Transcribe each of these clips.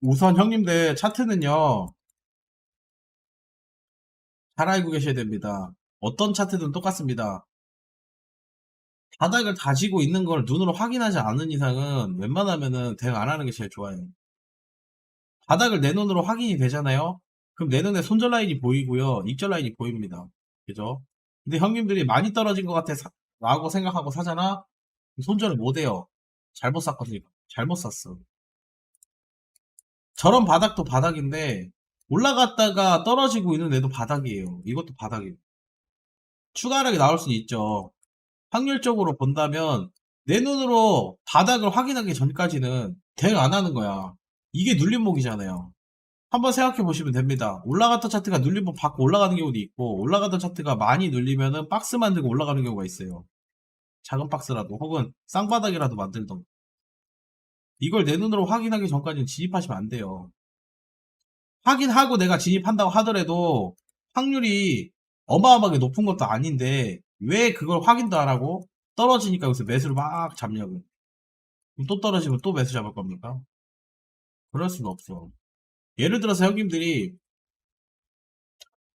우선 형님들 차트는요, 잘 알고 계셔야 됩니다. 어떤 차트든 똑같습니다. 바닥을 다지고 있는 걸 눈으로 확인하지 않은 이상은 웬만하면은 대응 안 하는 게 제일 좋아요. 바닥을 내 눈으로 확인이 되잖아요? 그럼 내 눈에 손절 라인이 보이고요. 익절 라인이 보입니다. 그죠? 근데 형님들이 많이 떨어진 것 같아 사- 라고 생각하고 사잖아? 손절을 못 해요. 잘못 샀거든요. 잘못 샀어. 저런 바닥도 바닥인데 올라갔다가 떨어지고 있는 애도 바닥이에요. 이것도 바닥이에요. 추가 하락이 나올 수는 있죠. 확률적으로 본다면 내 눈으로 바닥을 확인하기 전까지는 대응 안 하는 거야. 이게 눌림목이잖아요. 한번 생각해 보시면 됩니다. 올라갔던 차트가 눌림목 받고 올라가는 경우도 있고 올라가던 차트가 많이 눌리면은 박스 만들고 올라가는 경우가 있어요. 작은 박스라도 혹은 쌍바닥이라도 만들던 이걸 내 눈으로 확인하기 전까지는 진입하시면 안 돼요. 확인하고 내가 진입한다고 하더라도 확률이 어마어마하게 높은 것도 아닌데 왜 그걸 확인도 안 하고 떨어지니까 여기서 매수를 막 잡냐고. 또 떨어지면 또 매수 잡을 겁니까? 그럴 수는 없어. 예를 들어서 형님들이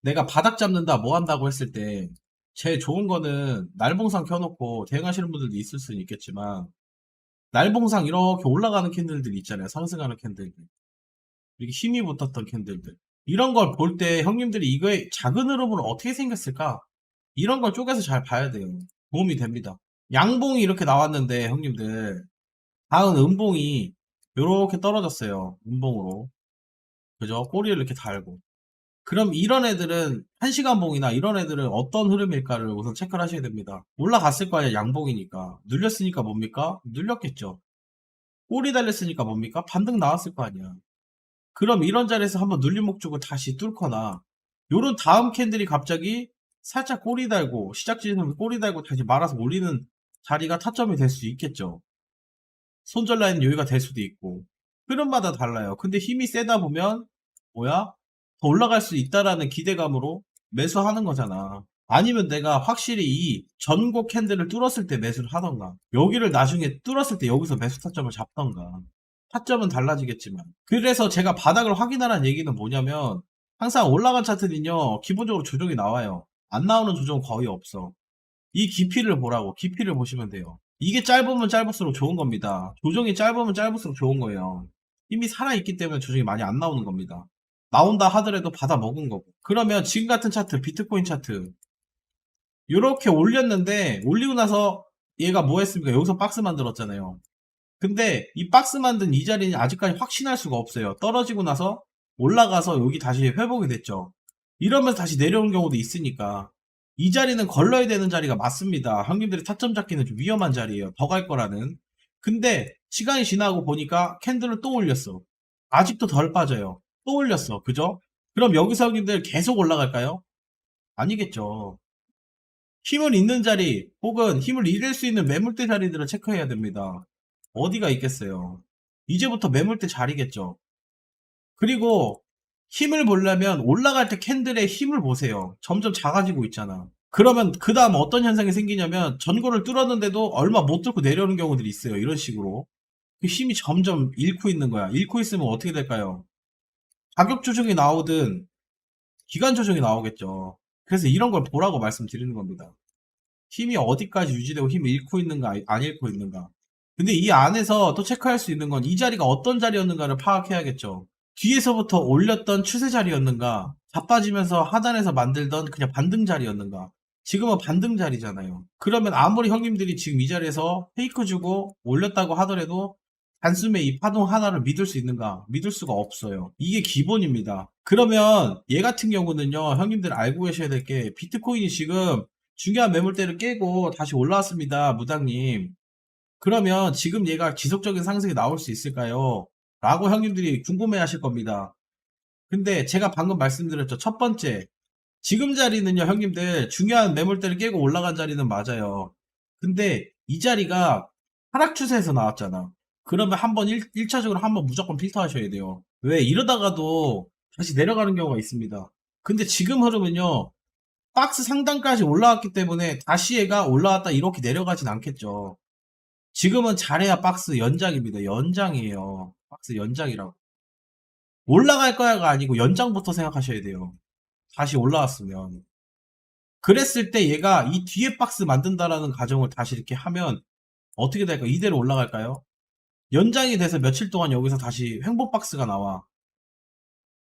내가 바닥 잡는다 뭐 한다고 했을 때 제일 좋은 거는 날봉상 켜놓고 대응하시는 분들도 있을 수는 있겠지만 날봉상 이렇게 올라가는 캔들들 있잖아요. 상승하는 캔들들. 이렇게 힘이 붙었던 캔들들. 이런 걸 볼 때 형님들이 이거의 작은 흐름으로 어떻게 생겼을까? 이런 걸 쪼개서 잘 봐야 돼요. 도움이 됩니다. 양봉이 이렇게 나왔는데 형님들 다음 음봉이 이렇게 떨어졌어요. 음봉으로. 그죠? 꼬리를 이렇게 달고. 그럼 이런 애들은 한시간봉이나 이런 애들은 어떤 흐름일까를 우선 체크를 하셔야 됩니다. 올라갔을 거예요. 양봉이니까. 눌렸으니까 뭡니까? 눌렸겠죠. 꼬리 달렸으니까 뭡니까? 반등 나왔을 거 아니야. 그럼 이런 자리에서 한번 눌림 목적을 다시 뚫거나 요런 다음 캔들이 갑자기 살짝 꼬리 달고 시작 지점에 꼬리 달고 다시 말아서 올리는 자리가 타점이 될 수 있겠죠. 손절 라인 여기가 될 수도 있고 흐름마다 달라요. 근데 힘이 세다 보면 뭐야? 더 올라갈 수 있다라는 기대감으로 매수하는 거잖아. 아니면 내가 확실히 이 전고 캔들을 뚫었을 때 매수를 하던가 여기를 나중에 뚫었을 때 여기서 매수 타점을 잡던가 타점은 달라지겠지만. 그래서 제가 바닥을 확인하라는 얘기는 뭐냐면 항상 올라간 차트는요 기본적으로 조정이 나와요. 안 나오는 조정은 거의 없어. 이 깊이를 보라고 깊이를 보시면 돼요. 이게 짧으면 짧을수록 좋은 겁니다. 조정이 짧으면 짧을수록 좋은 거예요. 힘이 살아있기 때문에 조정이 많이 안 나오는 겁니다 나온다 하더라도 받아 먹은 거고 그러면 지금 같은 차트 비트코인 차트 이렇게 올렸는데 올리고 나서 얘가 뭐 했습니까 여기서 박스 만들었잖아요 근데 이 박스 만든 이 자리는 아직까지 확신할 수가 없어요. 떨어지고 나서 올라가서 여기 다시 회복이 됐죠. 이러면서 다시 내려오는 경우도 있으니까 이 자리는 걸러야 되는 자리가 맞습니다. 형님들이 타점 잡기는 좀 위험한 자리예요. 더 갈 거라는. 근데 시간이 지나고 보니까 캔들을 또 올렸어. 아직도 덜 빠져요. 또 올렸어. 그죠? 그럼 여기서 형님들 계속 올라갈까요? 아니겠죠. 힘을 잃는 자리 혹은 힘을 잃을 수 있는 매물대 자리들을 체크해야 됩니다. 어디가 있겠어요. 이제부터 매물대 자리겠죠. 그리고 힘을 보려면 올라갈 때 캔들의 힘을 보세요. 점점 작아지고 있잖아. 그러면 그 다음 어떤 현상이 생기냐면 전고를 뚫었는데도 얼마 못 뚫고 내려오는 경우들이 있어요. 이런 식으로. 그 힘이 점점 잃고 있는 거야. 잃고 있으면 어떻게 될까요? 가격 조정이 나오든 기간 조정이 나오겠죠. 그래서 이런 걸 보라고 말씀드리는 겁니다. 힘이 어디까지 유지되고 힘을 잃고 있는가 안 잃고 있는가. 근데 이 안에서 또 체크할 수 있는 건 이 자리가 어떤 자리였는가를 파악해야겠죠. 뒤에서부터 올렸던 추세 자리였는가, 자빠지면서 하단에서 만들던 그냥 반등 자리였는가. 지금은 반등 자리잖아요. 그러면 아무리 형님들이 지금 이 자리에서 페이크 주고 올렸다고 하더라도 단숨에 이 파동 하나를 믿을 수 있는가? 믿을 수가 없어요. 이게 기본입니다. 그러면 얘 같은 경우는요, 형님들 알고 계셔야 될 게 비트코인이 지금 중요한 매물대를 깨고 다시 올라왔습니다, 무당님. 그러면 지금 얘가 지속적인 상승이 나올 수 있을까요? 라고 형님들이 궁금해 하실 겁니다. 근데 제가 방금 말씀드렸죠. 첫 번째. 지금 자리는요, 형님들, 중요한 매물대를 깨고 올라간 자리는 맞아요. 근데 이 자리가 하락 추세에서 나왔잖아. 그러면 한번 1, 1차적으로 한번 무조건 필터 하셔야 돼요. 왜? 이러다가도 다시 내려가는 경우가 있습니다. 근데 지금 흐름은요, 박스 상단까지 올라왔기 때문에 다시 얘가 올라왔다 이렇게 내려가진 않겠죠. 지금은 잘해야 박스 연장입니다. 연장이에요. 박스 연장이라고. 올라갈 거야가 아니고 연장부터 생각하셔야 돼요. 다시 올라왔으면. 그랬을 때 얘가 이 뒤에 박스 만든다라는 가정을 다시 이렇게 하면 어떻게 될까요? 이대로 올라갈까요? 연장이 돼서 며칠 동안 여기서 다시 횡보 박스가 나와.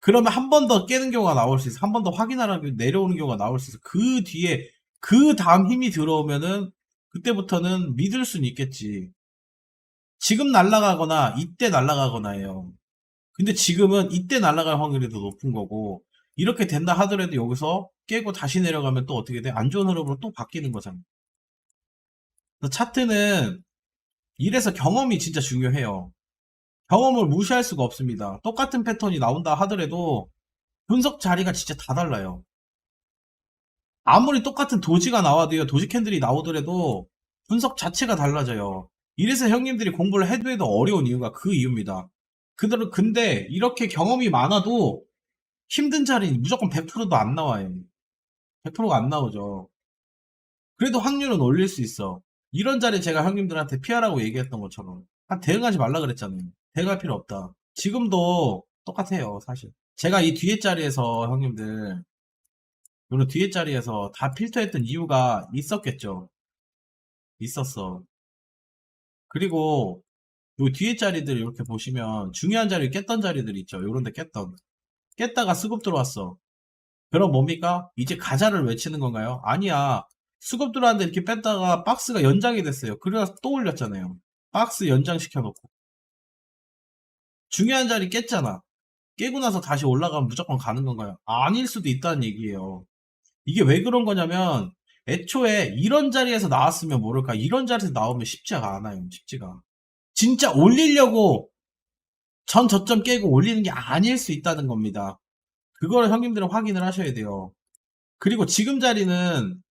그러면 한 번 더 깨는 경우가 나올 수 있어. 한 번 더 확인하라고 내려오는 경우가 나올 수 있어. 그 뒤에 그 다음 힘이 들어오면은 그때부터는 믿을 수는 있겠지. 지금 날아가거나 이때 날아가거나예요. 근데 지금은 이때 날아갈 확률이 더 높은 거고 이렇게 된다 하더라도 여기서 깨고 다시 내려가면 또 어떻게 돼? 안 좋은 흐름으로 또 바뀌는 거잖아. 차트는 이래서 경험이 진짜 중요해요. 경험을 무시할 수가 없습니다. 똑같은 패턴이 나온다 하더라도 분석 자리가 진짜 다 달라요. 아무리 똑같은 도지가 나와도요, 도지 캔들이 나오더라도 분석 자체가 달라져요. 이래서 형님들이 공부를 해도 해도 어려운 이유가 그 이유입니다. 그대로, 근데 이렇게 경험이 많아도 힘든 자리는 무조건 100%도 안 나와요. 100%가 안 나오죠. 그래도 확률은 올릴 수 있어. 이런 자리 제가 형님들한테 피하라고 얘기했던 것처럼. 한 대응하지 말라 그랬잖아요. 대응할 필요 없다. 지금도 똑같아요, 사실. 제가 이 뒤에 자리에서 형님들, 요런 뒤에 자리에서 다 필터했던 이유가 있었겠죠. 있었어. 그리고 요 뒤에 자리들 이렇게 보시면 중요한 자리 깼던 자리들 있죠. 요런 데 깼던. 깼다가 수급 들어왔어. 그럼 뭡니까? 이제 가자를 외치는 건가요? 아니야. 수급 들어왔는데 이렇게 뺐다가 박스가 연장이 됐어요. 그래서 또 올렸잖아요. 박스 연장시켜놓고. 중요한 자리 깼잖아. 깨고 나서 다시 올라가면 무조건 가는 건가요? 아닐 수도 있다는 얘기예요. 이게 왜 그런 거냐면 애초에 이런 자리에서 나왔으면 모를까 이런 자리에서 나오면 쉽지가 않아요. 쉽지가. 진짜 올리려고 전 저점 깨고 올리는 게 아닐 수 있다는 겁니다. 그거를 형님들은 확인을 하셔야 돼요. 그리고 지금 자리는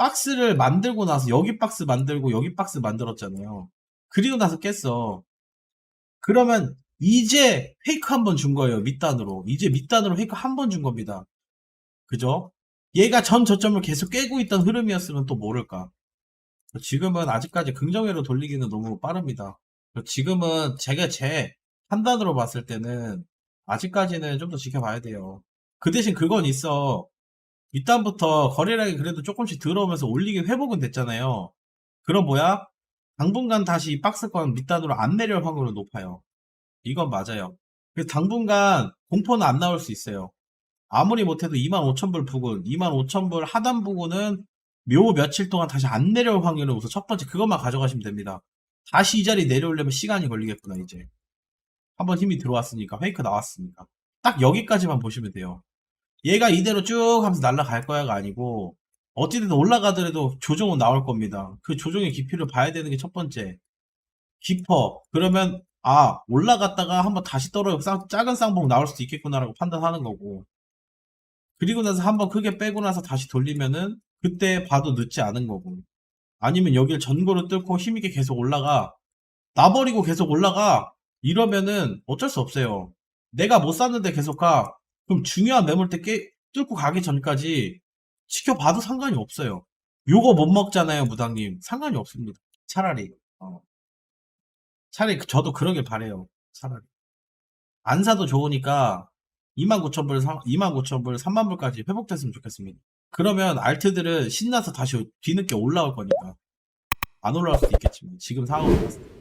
박스를 만들고 나서 여기 박스 만들고 여기 박스 만들었잖아요. 그리고 나서 깼어. 그러면 이제 페이크 한 번 준 거예요. 밑단으로. 이제 밑단으로 페이크 한 번 준 겁니다. 그죠? 얘가 전 저점을 계속 깨고 있던 흐름이었으면 또 모를까. 지금은 아직까지 긍정회로 돌리기는 너무 빠릅니다. 지금은 제가 제 판단으로 봤을 때는 아직까지는 좀 더 지켜봐야 돼요. 그 대신 그건 있어. 밑단부터 거래량이 그래도 조금씩 들어오면서 올리기 회복은 됐잖아요. 그럼 뭐야? 당분간 다시 이 박스권 밑단으로 안 내려올 확률은 높아요. 이건 맞아요. 그래서 당분간 공포는 안 나올 수 있어요. 아무리 못해도 25,000불 부근, 25,000불 하단 부근은 묘 며칠 동안 다시 안 내려올 확률은 우선 첫 번째 그것만 가져가시면 됩니다. 다시 이 자리 내려오려면 시간이 걸리겠구나 이제. 한번 힘이 들어왔으니까 페이크 나왔으니까 딱 여기까지만 보시면 돼요. 얘가 이대로 쭉 하면서 날아갈 거야가 아니고 어찌됐든 올라가더라도 조정은 나올 겁니다. 그 조정의 깊이를 봐야 되는 게 첫 번째. 깊어. 그러면 아 올라갔다가 한번 다시 떨어 쌍, 작은 쌍봉 나올 수도 있겠구나라고 판단하는 거고. 그리고 나서 한번 크게 빼고 나서 다시 돌리면은 그때 봐도 늦지 않은 거고. 아니면 여길 전고로 뚫고 힘있게 계속 올라가. 나버리고 계속 올라가. 이러면은 어쩔 수 없어요. 내가 못 샀는데 계속 가. 그럼 중요한 매물대 깨, 뚫고 가기 전까지 지켜봐도 상관이 없어요. 요거 못 먹잖아요, 무당님. 상관이 없습니다. 차라리. 어. 차라리 그- 저도 그러길 바래요. 차라리. 안 사도 좋으니까 29,000불, 29,000불, 3만불까지 회복됐으면 좋겠습니다. 그러면 알트들은 신나서 다시 뒤늦게 올라올 거니까. 안 올라올 수도 있겠지만 지금 상황을 봤을 때.